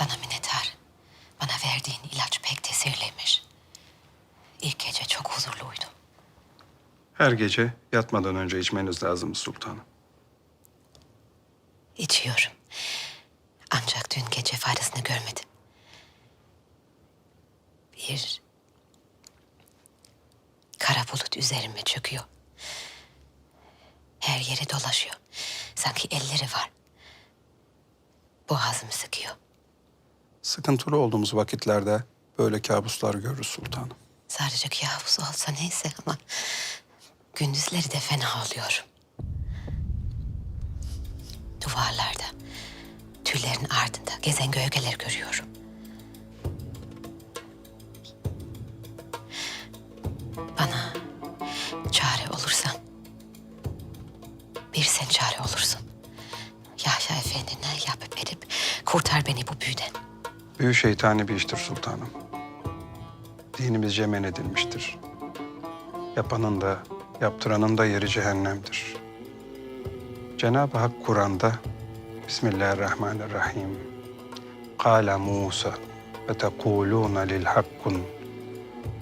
Sana minnettar. Bana verdiğin ilaç pek tesirliymiş. İlk gece çok huzurluydum. Her gece yatmadan önce içmeniz lazım sultanım. İçiyorum. Ancak dün gece faydasını görmedim. Bir kara bulut üzerime çöküyor. Her yere dolaşıyor. Sanki elleri var. Boğazımı sıkıyor. Sıkıntılı olduğumuz vakitlerde böyle kabuslar görürüz sultanım. Sadece kabus olsa neyse ama gündüzleri de fena oluyorum. Duvarlarda, tüllerin ardında gezen gölgeler görüyorum. Bana çare olursan, bir sen çare olursun. Yaşa Efendi ne yapıp edip kurtar beni bu büyüden. Büyü şeytani bir iştir sultanım. Dinimizce men edilmiştir. Yapanın da, yaptıranın da yeri cehennemdir. Cenab-ı Hak Kur'an'da Bismillahirrahmanirrahim. Kâle Musa ve tekulûne lil hakkun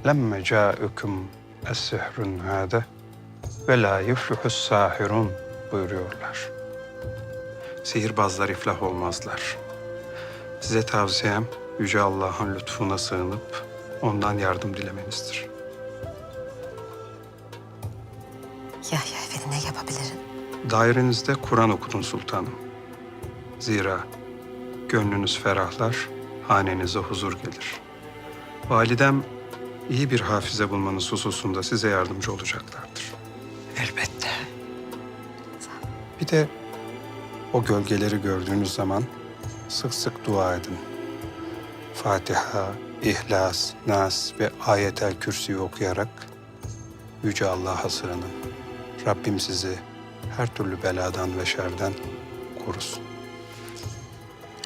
lemme câ'üküm es-sihrun hâde ve la yuflihus sahirun buyuruyorlar. Sihirbazlar iflah olmazlar. Size tavsiyem Yüce Allah'ın lütfuna sığınıp ondan yardım dilemenizdir. Yahya Efendi ne yapabilirim? Dairenizde Kur'an okutun sultanım. Zira gönlünüz ferahlar, hanenize huzur gelir. Validem iyi bir hafize bulmanız hususunda size yardımcı olacaklardır. Elbette. Bir de o gölgeleri gördüğünüz zaman sık sık dua edin. Fatiha, İhlas, Nas ve Ayetel Kürsi'yi okuyarak Yüce Allah'a sığının. Rabbim sizi her türlü beladan ve şerden korusun.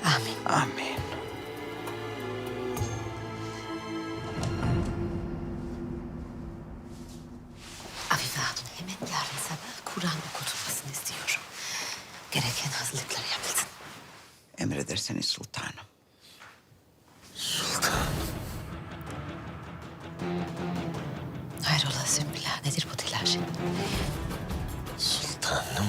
Amin. Amin. Afife Hatun hemen yarın sabah Kur'an okutulmasını istiyorum. Gereken hazırlıklar Emredersiniz sultanım. Hayrola Sümbüla nedir bu telaş? Sultanım,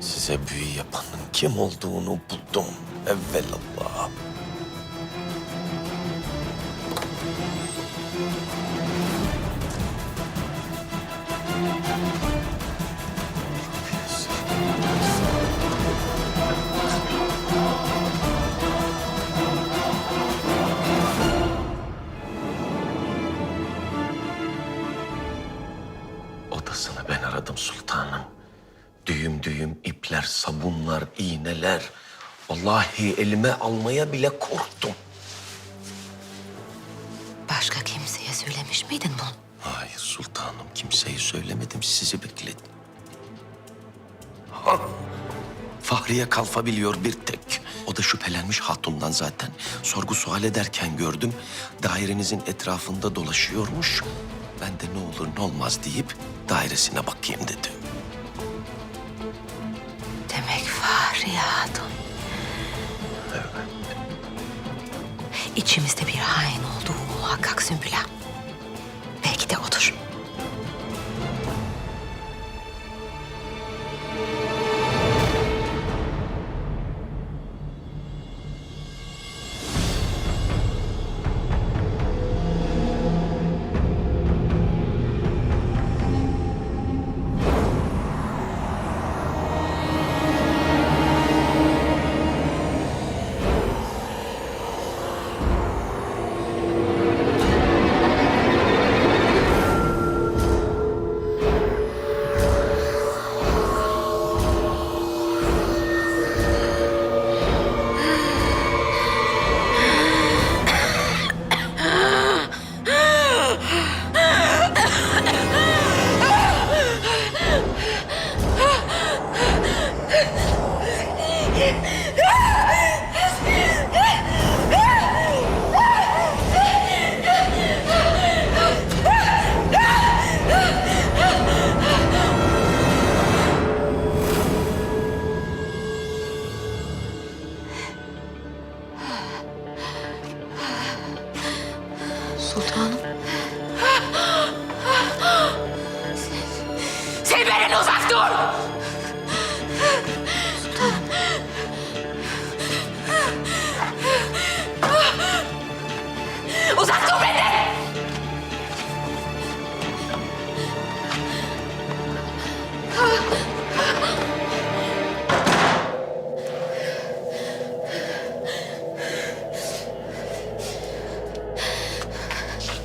size büyü yapanın kim olduğunu buldum. Evvelallah. Odasını ben aradım sultanım. Düğüm düğüm ipler, sabunlar, iğneler. Vallahi elime almaya bile korktum. Başka kimseye söylemiş miydin bunu? Hayır sultanım, kimseyi söylemedim, sizi bekledim. Ha, Fahriye Kalfa biliyor bir tek. O da şüphelenmiş hatundan zaten. Sorgu sual ederken gördüm. Dairenizin etrafında dolaşıyormuş. Ben de ne olur ne olmaz deyip dairesine bakayım dedim. Demek Fahriye Hatun. İçimizde bir hain olduğu muhakkak Sümbüla.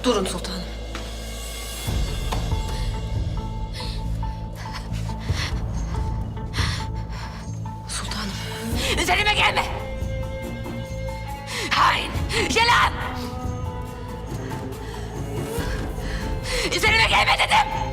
Durun sultanım. Sultanım. Üzerime gelme. Hain. Yalan. Üzerime gelme dedim.